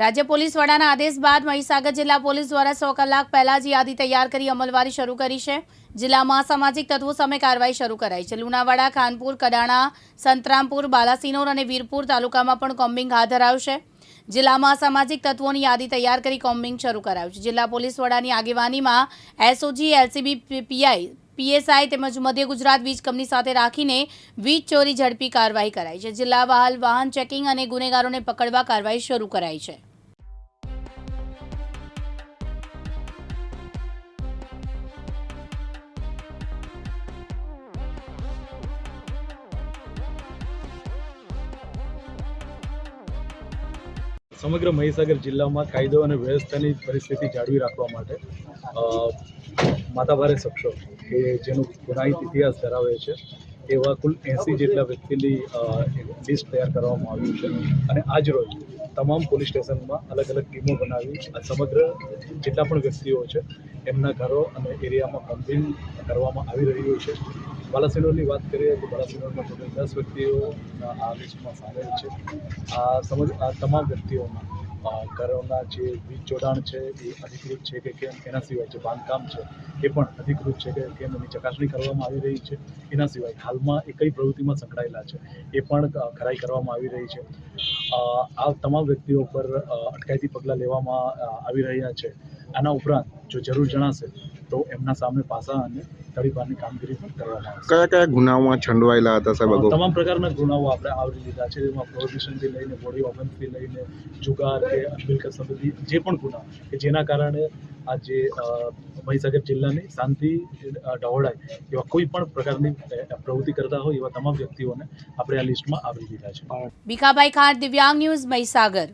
રાજ્ય પોલીસ વડાના આદેશ બાદ મહીસાગર જિલ્લા પોલીસ દ્વારા સો કલાક પહેલા જ યાદી તૈયાર કરી અમલવારી શરૂ કરી છે. જિલ્લામાં સામાજિક તત્વો સામે કાર્યવાહી શરૂ કરાઈ છે. લુણાવાડા, ખાનપુર, કડાણા, સંતરામપુર, બાલાસિનોર અને વીરપુર તાલુકામાં પણ કોમ્બિંગ હાથ ધરાયું છે. જિલ્લામાં સામાજિક તત્વોની યાદી તૈયાર કરી કોમ્બિંગ શરૂ કરાયું છે. જિલ્લા પોલીસ વડાની આગેવાનીમાં એસઓજી, એલસીબી, પીઆઈ, પીએસઆઈ તેમજ મધ્ય ગુજરાત વીજ કંપની સાથે રાખીને વીજ ચોરી ઝડપી કાર્યવાહી કરાઈ છે. જિલ્લા વાહન ચેકિંગ અને ગુનેગારોને પકડવા કાર્યવાહી શરૂ કરાઈ છે. સમગ્ર મહીસાગર જિલ્લામાં કાયદો અને વ્યવસ્થાની પરિસ્થિતિ જાળવી રાખવા માટે માતાભારે શખ્સો કે જેનો ગુનાહિત ઇતિહાસ ધરાવે છે, એવા કુલ એંસી જેટલા વ્યક્તિની લિસ્ટ તૈયાર કરવામાં આવ્યું છે. અને આજ રોજ તમામ પોલીસ સ્ટેશનમાં અલગ અલગ ટીમો બનાવી સમગ્ર જેટલા પણ વ્યક્તિઓ છે, એમના ઘરો અને એરિયામાં કોમ્બિંગ કરવામાં આવી રહ્યું છે. બાલાસિનોરની વાત કરીએ તો બાલાસિનોરમાં ટોટલ દસ વ્યક્તિઓ આ લિસ્ટમાં સામેલ છે. આ સમજ, આ તમામ વ્યક્તિઓમાં ઘરોના જે વીજ જોડાણ છે, એ અધિકૃત છે કે કેમ, એના સિવાય જે બાંધકામ છે, એ પણ અધિકૃત છે કે કેમ એની ચકાસણી કરવામાં આવી રહી છે. એના સિવાય હાલમાં એ કઈ પ્રવૃત્તિમાં સંકળાયેલા છે, એ પણ ખરાઈ કરવામાં આવી રહી છે. આ તમામ વ્યક્તિઓ પર અટકાયતી પગલાં લેવામાં આવી રહ્યા છે. આના ઉપરાંત જો જરૂર જણાશે તો એમના સામે પાસા અને તડીપારની કામગીરી પણ કરવામાં આવશે. કયા કયા ગુનાઓમાં છંડવાયેલા હતા સાહેબ તમામ પ્રકારના ગુનાઓ આપણે આવરી લીધા છે. એમાં પ્રોહિબિશનથી લઈને બોડી ઓફન્સથી લઈને જુગાર કે મિલકત સંબંધી જે પણ ગુના કે જેના કારણે આ જે મહીસાગર જિલ્લાની શાંતિ ડહોળાય એવા કોઈ પણ પ્રકારની પ્રવૃત્તિ કરતા હોય એવા તમામ વ્યક્તિઓને આપણે આ લિસ્ટમાં આવરી લીધા છે. ભીખાભાઈ ખાર દિવ્યાંગ ન્યૂઝ મહીસાગર.